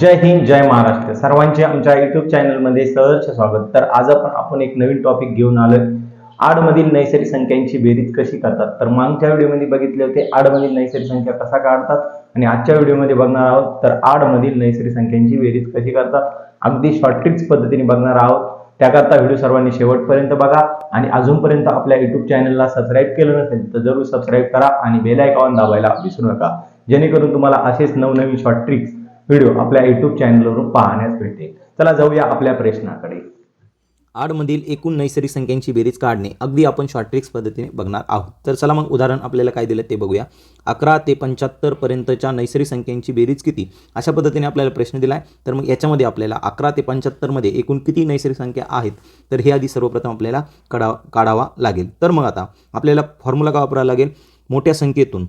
जय हिंद जय महाराष्ट्र. सर्वांचे आमच्या युट्यूब चॅनलमध्ये सहर्ष स्वागत. तर आज आपण आपण एक नवीन टॉपिक घेऊन आलो आडमधील नैसर्गिक संख्यांची बेरीज कशी करतात? तर मागच्या व्हिडिओमध्ये बघितले होते आडमधील नैसर्गिक संख्या कसा काढतात? आणि आजच्या व्हिडिओमध्ये बघणार आहोत तर आडमधील नैसर्गिक संख्यांची बेरीज कशी करतात? अगदी शॉर्ट ट्रिक्स पद्धतीने बघणार आहोत. त्याकरता व्हिडिओ सर्वांनी शेवटपर्यंत बघा. आणि अजूनपर्यंत आपल्या युट्यूब चॅनलला सबस्क्राईब केलं नसेल तर जरूर सबस्क्राईब करा आणि बेल आयकॉन दाबायला विसरू नका. जेणेकरून तुम्हाला असेच नवनवीन शॉर्ट ट्रिक्स व्हिडिओ आपल्या युट्यूब चॅनलवरून पाहण्यास भेटेल चला जाऊया आपल्या प्रश्नाकडे. आडमधील एकूण नैसर्गिक संख्यांची बेरीज काढणे अगदी आपण शॉर्ट ट्रिक्स पद्धतीने बघणार आहोत. तर चला मग उदाहरण आपल्याला काय दिलं ते बघूया. अकरा ते पंच्याहत्तर पर्यंतच्या नैसर्गिक संख्यांची बेरीज किती? अशा पद्धतीने आपल्याला प्रश्न दिला आहे तर मग याच्यामध्ये आपल्याला अकरा ते पंच्याहत्तरमध्ये एकूण किती नैसर्गिक संख्या आहेत? तर हे आधी सर्वप्रथम आपल्याला काढा काढावा लागेल. तर मग आता आपल्याला फॉर्म्युला का वापरावा लागेल? मोठ्या संख्येतून.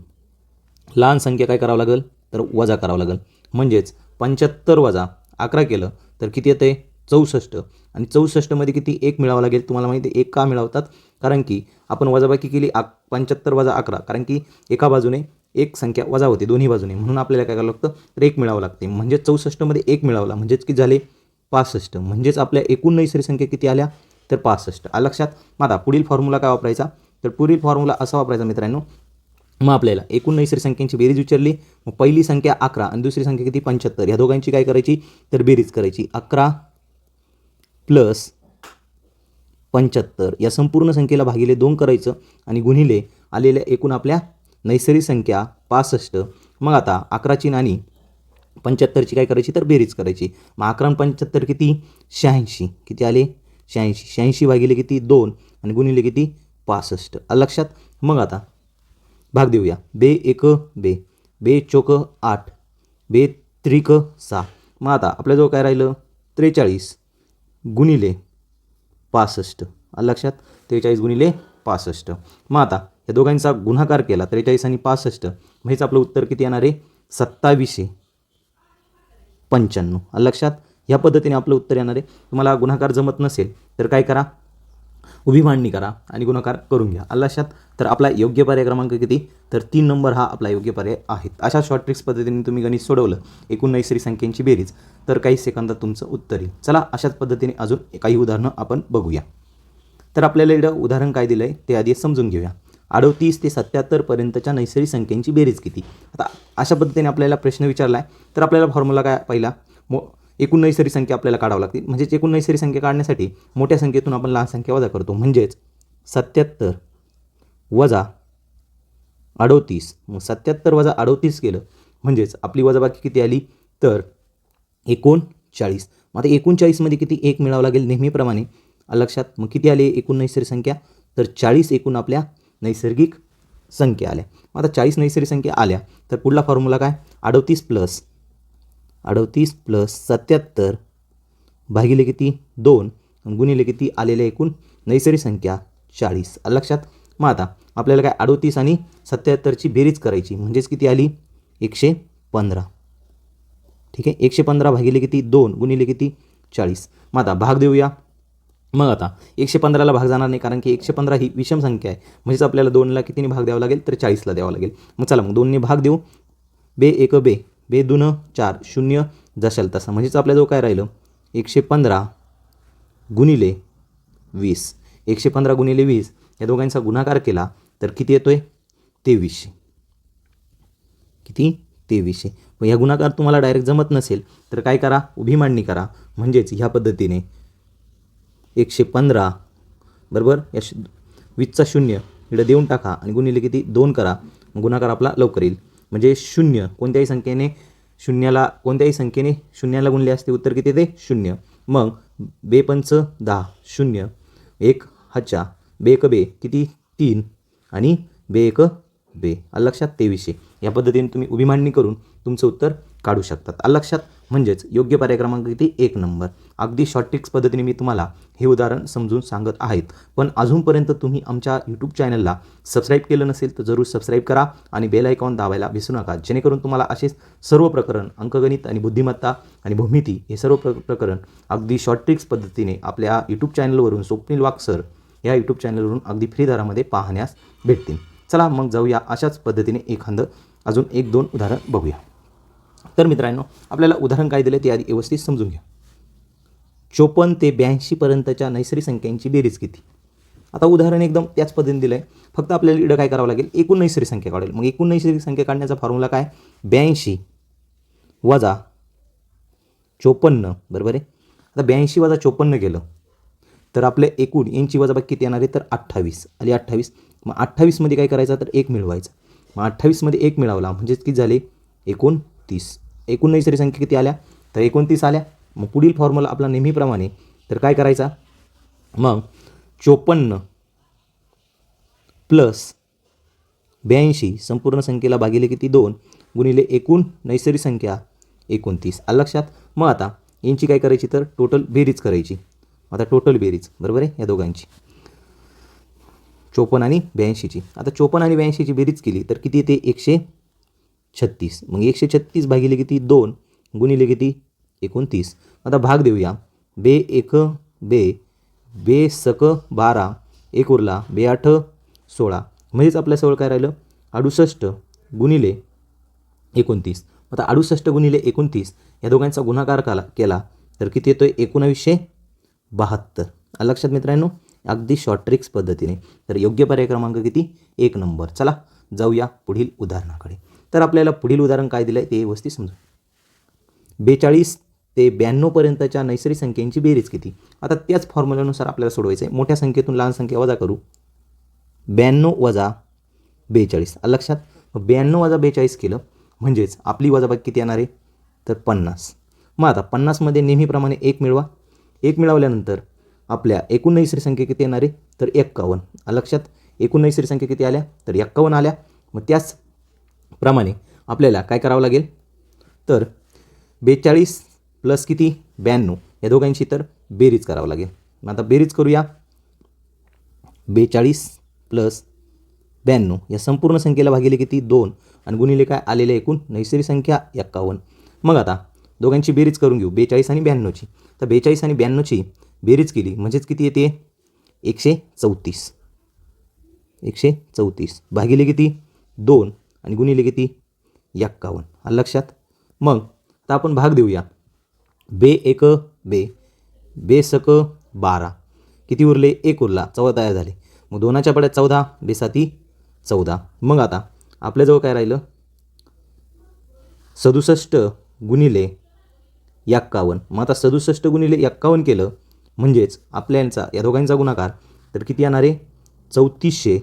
लहान संख्या काय करावं लागेल? तर वजा करावं लागेल. म्हणजेच पंच्याहत्तर वजा अकरा केलं तर किती येतं? आहे चौसष्ट. आणि चौसष्टमध्ये किती? एक मिळावं लागेल. तुम्हाला माहिती आहे एक का मिळवतात? कारण की आपण वजाबाकी केली आ पंच्याहत्तर वजा अकरा. कारण की एका बाजूने एक संख्या वजा होते दोन्ही बाजूने. म्हणून आपल्याला काय करावं लागतं? तर एक मिळावं लागते. म्हणजेच चौसष्टमध्ये एक मिळावला म्हणजेच की झाले पासष्ट. म्हणजेच आपल्या एकूण नैसर्गिक संख्या किती आल्या? तर पासष्ट. आ लक्षात. मग आता पुढील फॉर्म्युला काय वापरायचा? तर पुढील फॉर्म्युला असा वापरायचा मित्रांनो मग आपल्याला एकूण नैसर्गिक संख्यांची बेरीज विचारली मग पहिली संख्या अकरा आणि दुसरी संख्या किती? पंच्याहत्तर. ह्या दोघांची काय करायची? तर बेरीज करायची. अकरा प्लस पंच्याहत्तर. या संपूर्ण संख्येला भागिले दोन करायचं आणि गुणिले आलेल्या एकूण आपल्या नैसर्गिक संख्या पासष्ट. मग आता अकराची नाणी पंच्याहत्तरची काय करायची? तर बेरीज करायची. मग अकरा पंच्याहत्तर किती? शहाऐंशी. किती आले? शहाऐंशी. शहाऐंशी भागिले किती? दोन. आणि गुणिले किती? पासष्ट. लक्षात? मग आता भाग देऊया. बे एक बे. बे चोक आठ. बे त्रिक सहा. मग आता आपल्याजवळ काय राहिलं? त्रेचाळीस गुणिले पासष्ट. लक्षात? त्रेचाळीस गुणिले पासष्ट. मग आता या दोघांचा गुणाकार केला. त्रेचाळीस आणि पासष्ट. म्हणजेच आपलं उत्तर किती येणार आहे? सत्तावीसशे पंच्याण्णव. लक्षात? ह्या पद्धतीने आपलं उत्तर येणार आहे. तुम्हाला गुणाकार जमत नसेल तर काय करा? उभी मांडणी करा आणि गुणाकार करून घ्या. अल्लाशात तर आपला योग्य पर्याय क्रमांक किती? तर तीन नंबर हा आपला योग्य पर्याय आहे अशा शॉर्ट ट्रिक्स पद्धतीने तुम्ही गणित सोडवलं एकूण नैसर्गिक संख्यांची बेरीज तर काही सेकंदात तुमचं उत्तर येईल. चला अशाच पद्धतीने अजून काही उदाहरणं आपण बघूया. तर आपल्याला इकडं उदाहरण काय दिलं आहे ते आधी समजून घेऊया. अडोतीस ते सत्याहत्तरपर्यंतच्या नैसर्गिक संख्यांची बेरीज किती? आता अशा पद्धतीने आपल्याला प्रश्न विचारला आहे तर आपल्याला फॉर्म्युला काय पहिला मो एकूण नैसर्गिक संख्या आपल्याला काढावं लागते. म्हणजेच एकूण नैसर्गिक संख्या काढण्यासाठी मोठ्या संख्येतून आपण लहान संख्या वजा करतो. म्हणजेच सत्याहत्तर वजा अडोतीस. मग सत्याहत्तर वजा अडोतीस केलं म्हणजेच आपली वजाबाकी किती आली? तर एकोणचाळीस. मग आता एकोणचाळीसमध्ये किती एक मिळावं लागेल नेहमीप्रमाणे? लक्षात मग किती आले एकूण नैसर्गिक संख्या? तर चाळीस एकूण आपल्या नैसर्गिक संख्या आल्या. मग आता चाळीस नैसर्गिक संख्या आल्या तर पुढला फॉर्म्युला काय? अडोतीस प्लस अडतीस प्लस सत्याहत्तर भागिले किती? दोन. गुणिले किती? आलेल्या एकूण नैसर्गिक संख्या चाळीस. लक्षात? मग आता आपल्याला काय अडतीस आणि सत्याहत्तरची बेरीज करायची. म्हणजेच किती आली? एकशे पंधरा. ठीक आहे? एकशे पंधरा भागिले किती? दोन. गुणिले किती? चाळीस. मग आता भाग देऊया. मग आता एकशे पंधराला भाग जाणार नाही कारण की एकशे पंधरा ही विषम संख्या आहे. म्हणजेच आपल्याला दोनला कितीने भाग द्यावा लागेल? तर चाळीसला द्यावा लागेल. मग चला मग दोनने भाग देऊ. बे एक बे. बेदुन चार शून्य जशाल तसा. म्हणजेच आपल्याजवळ काय राहिलं? एकशे पंधरा गुणिले वीस. एकशे पंधरा गुणिले वीस या दोघांचा गुणाकार केला तर किती येतोय? तेवीसशे. किती? तेवीसशे. मग ह्या गुणाकार तुम्हाला डायरेक्ट जमत नसेल तर काय करा? उभी मांडणी करा. म्हणजेच ह्या पद्धतीने एकशे पंधरा बरोबर? या शु वीसचा शून्य इकडं देऊन टाका आणि गुणिले किती? दोन करा. गुणाकार आपला लवकर येईल. म्हणजे शून्य. कोणत्याही संख्येने शून्याला कोणत्याही संख्येने शून्याला गुणले असते उत्तर किती ते शून्य. मग बेपंच दहा. शून्य. एक हच्चा बेक बे. किती? तीन. आणि बे एक बे. अलक्षात लक्षात? तेवीसशे. या पद्धतीने तुम्ही उभी मांडणी करून तुमचं उत्तर काढू शकतात. अलक्षात लक्षात? म्हणजेच योग्य पर्याय क्रमांक किती? एक नंबर. अगदी शॉर्ट ट्रिक्स पद्धतीने मी तुम्हाला हे उदाहरण समजून सांगत आहेत. पण अजूनपर्यंत तुम्ही आमच्या यूट्यूब चॅनलला सबस्क्राईब केलं नसेल तर जरूर सबस्क्राईब करा आणि बेल आयकॉन दाबायला विसरू नका. जेणेकरून तुम्हाला असेच सर्व प्रकरण अंकगणित आणि बुद्धिमत्ता आणि भूमिती हे सर्व प्र प्रकरण अगदी शॉर्ट ट्रिक्स पद्धतीने आपल्या यूट्यूब चॅनलवरून स्वप्नील वाक्सर सर या यूट्यूब चॅनलवरून अगदी फ्री दरामध्ये पाहण्यास भेटतील. चला मग जाऊया अशाच पद्धतीने एखादं अजून एक दोन उदाहरण बघूया. तर मित्रांनो आपल्याला उदाहरण काय दिलं ते आधी व्यवस्थित समजून घ्या. चोपन्न ते ब्याऐंशीपर्यंतच्या नैसर्गिक संख्यांची बेरीज किती? आता उदाहरण एकदम त्याच पद्धतीने दिलं आहे फक्त आपल्याला इकडं काय करावं लागेल? एकूण नैसर्गिक संख्या काढेल. मग एकूण नैसर्गिक संख्या काढण्याचा फॉर्म्युला काय? ब्याऐंशी वजा चोपन्न. बरोबर आहे? आता ब्याऐंशी वजा चोपन्न गेलं तर आपले एकूण यांची वजाबाकी किती येणार आहे? तर अठ्ठावीस. आली अठ्ठावीस. मग अठ्ठावीसमध्ये काय करायचं? तर एक मिळवायचं. मग अठ्ठावीसमध्ये एक मिळवला. म्हणजेच किती झाले? एकोणतीस एकूण नैसर्गिक संख्या किती आल्या? तर एकोणतीस आल्या. मग पुढील फॉर्म्युला आपला नेहमीप्रमाणे. तर काय करायचा? मग चोपन्न प्लस ब्याऐंशी संपूर्ण संख्येला भागिले किती? दोन. गुणिले एकूण नैसर्गिक संख्या एकोणतीस. आलं लक्षात? मग आता यांची काय करायची तर? टोटल बेरीज करायची. आता टोटल बेरीज. बरोबर आहे? या दोघांची. चोपन्न आणि ब्याऐंशीची. आता चोपन्न आणि ब्याऐंशीची बेरीज केली तर किती येते? एकशे छत्तीस. मग एकशे छत्तीस भागिले किती? दोन. गुणिले किती? एकोणतीस. आता भाग देऊया. बे एक बे बे सक बारा एक उरला बे आठ सोळा. म्हणजेच आपल्याजवळ काय राहिलं? अडुसष्ट गुणिले एकोणतीस. आता अडुसष्ट गुणिले एकोणतीस या दोघांचा गुणाकार काला केला तर किती येतो आहे एकोणावीसशे बहात्तर. लक्षात मित्रांनो अगदी शॉर्ट ट्रिक्स पद्धतीने. तर योग्य पर्याय क्रमांक किती? एक नंबर. चला जाऊया पुढील उदाहरणाकडे. तर आपल्याला पुढील उदाहरण काय दिलं आहे ते व्यवस्थित समजू बेचाळीस ते ब्याण्णवपर्यंतच्या नैसर्गिक संख्येची बेरीज किती आता त्याच फॉर्म्युल्यानुसार आपल्याला सोडवायचं आहे मोठ्या संख्येतून लहान संख्या वजा करू. ब्याण्णव वजा बेचाळीस. लक्षात मग ब्याण्णव वजा बेचाळीस केलं म्हणजेच आपली वजाबाकी किती येणार आहे? तर पन्नास. मग आता पन्नासमध्ये नेहमीप्रमाणे एक मिळवा. एक मिळवल्यानंतर आपल्या एकूण नैसर्गिक संख्या किती येणार आहे? तर एक्कावन्न. लक्षात एकूण नैसर्गिक संख्या किती आल्या? तर एक्कावन्न आल्या. मग त्याचप्रमाणे आपल्याला काय करावं लागेल? तर बेचाळीस प्लस किती? ब्याण्णव. या दोघांची तर बेरीज करावं लागेल. मग आता बेरीज करूया. बेचाळीस प्लस ब्याण्णव. या संपूर्ण संख्येला भागिले किती? दोन. आणि गुणिले काय? आलेले एकूण नैसर्गिक संख्या एक्कावन्न. मग आता दोघांची बेरीज करून घेऊ. बेचाळीस आणि ब्याण्णवची. तर बेचाळीस आणि ब्याण्णवची बेरीज केली. म्हणजेच किती येते? एकशे चौतीस. एकशे चौतीस. भागिले किती? दोन. आणि गुणिले किती? एक्कावन्न. लक्षात? मग आता आपण भाग देऊया. बे एक बे. बे सक बारा. किती उरले? एक उरला. चौदा तयार झाले. मग दोनाच्या पड्यात चौदा बेसाती चौदा. मग आता आपल्याजवळ काय राहिलं? सदुसष्ट गुणिले एक्कावन्न मग आता सदुसष्ट गुणिले एक्कावन्न केलं म्हणजेच आपल्यांचा या दोघांचा गुणाकार तर किती येणार आहे? चौतीसशे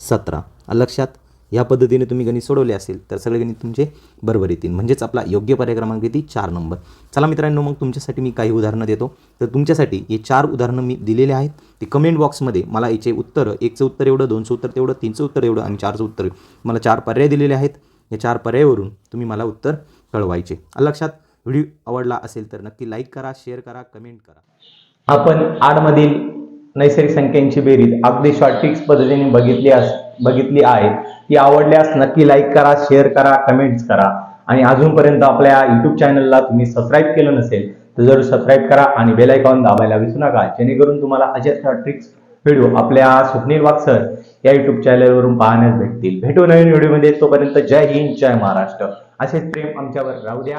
सतरा. लक्षात या पद्धतीने तुम्ही गणित सोडवले असेल तर सगळे गणित तुमचे बरोबर येतील. म्हणजेच आपला योग्य पर्याय क्रमांक किती? चार नंबर. चला मित्रांनो मग तुमच्यासाठी मी काही उदाहरणं देतो. तर तुमच्यासाठी हे चार उदाहरणं मी दिलेले आहेत. ते कमेंट बॉक्समध्ये मला याचे उत्तर एकचं उत्तर एवढं दोनचं उत्तर तेवढं तीनचं उत्तर एवढं आणि चारचं उत्तर मला चार पर्याय दिलेले आहेत. या चार पर्यायावरून तुम्ही मला उत्तर कळवायचे. लक्षात व्हिडिओ आवडला असेल तर नक्की लाईक करा शेअर करा कमेंट करा. आपण आडमधील नैसर्गिक संख्यांची बेरीज अगदी शॉर्ट ट्रिक्स पद्धतीने बघितली असते बघितली आहे. ती आवडल्यास नक्की लाईक करा शेअर करा कमेंट्स करा. आणि अजूनपर्यंत आपल्या युट्यूब चॅनलला तुम्ही सबस्क्राईब केलं नसेल तर जरूर सबस्क्राईब करा आणि बेलायकॉन दाबायला विसरू नका. जेणेकरून तुम्हाला अशा ट्रिक्स व्हिडिओ आपल्या स्वप्नील वाक्सर या युट्यूब चॅनलवरून पाहण्यास भेटतील. भेटू नवीन व्हिडिओमध्ये तोपर्यंत जय हिंद जय महाराष्ट्र. असेच प्रेम आमच्यावर राहू द्या.